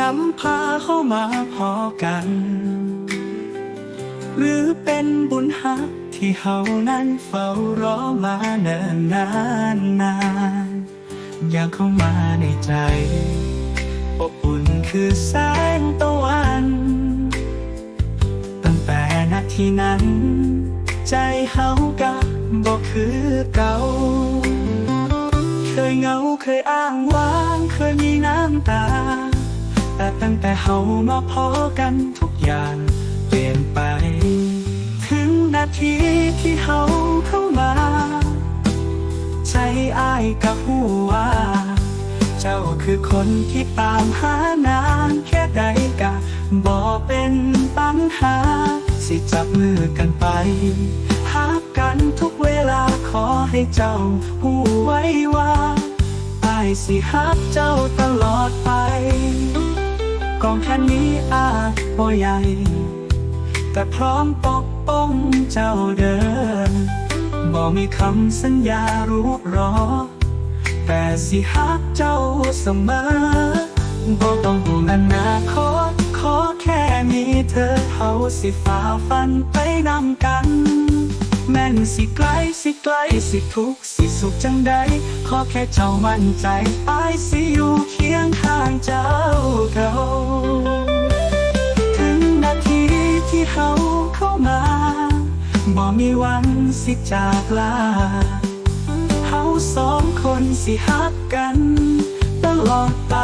นำพาเข้ามาพอกัน หรือเป็นบุญฮักที่เฮานั้นเฝ้ารอมาเนิ่นนานนานอยากเข้ามาในใจอบอุ่นคือแสงตะวัน ตั้งแต่นาทีนั้น ใจเฮาก็บอกคือเก่า ตา แต่ตั้งแต่เฮามาพอกันทุกอย่างเปลี่ยนไป ถึงนาทีที่เฮาเข้ามา ใจอ้ายกับหัวาเจ้าคือคนที่ตามหานานแค่ใดกะบอกเป็นปัญหา สิจับมือกันไปหากันทุกเวลาขอให้เจ้าหูไว้ว่า สิฮักเจ้าตลอดไป กองแค่นี้อาจบ่ใหญ่ แต่พร้อมปกป้องเจ้าเดินบอกมีคำสัญญารู้รอ แต่สิฮักเจ้าเสมอบอกต้องห่วงอนาคตขอแค่มีเธอเขาสิฝ่าฟันไปนำกัน แม่นสิไกลสิไกลสิทุกสิสุขจังใด ขอแค่เจ้ามั่นใจอายสิอยู่เคียงข้างเจ้าเก่าถึงนาทีที่เขาเข้ามาบ่มีวันสิจากลาเฮาสองคนสิฮักกัน ตลอดไป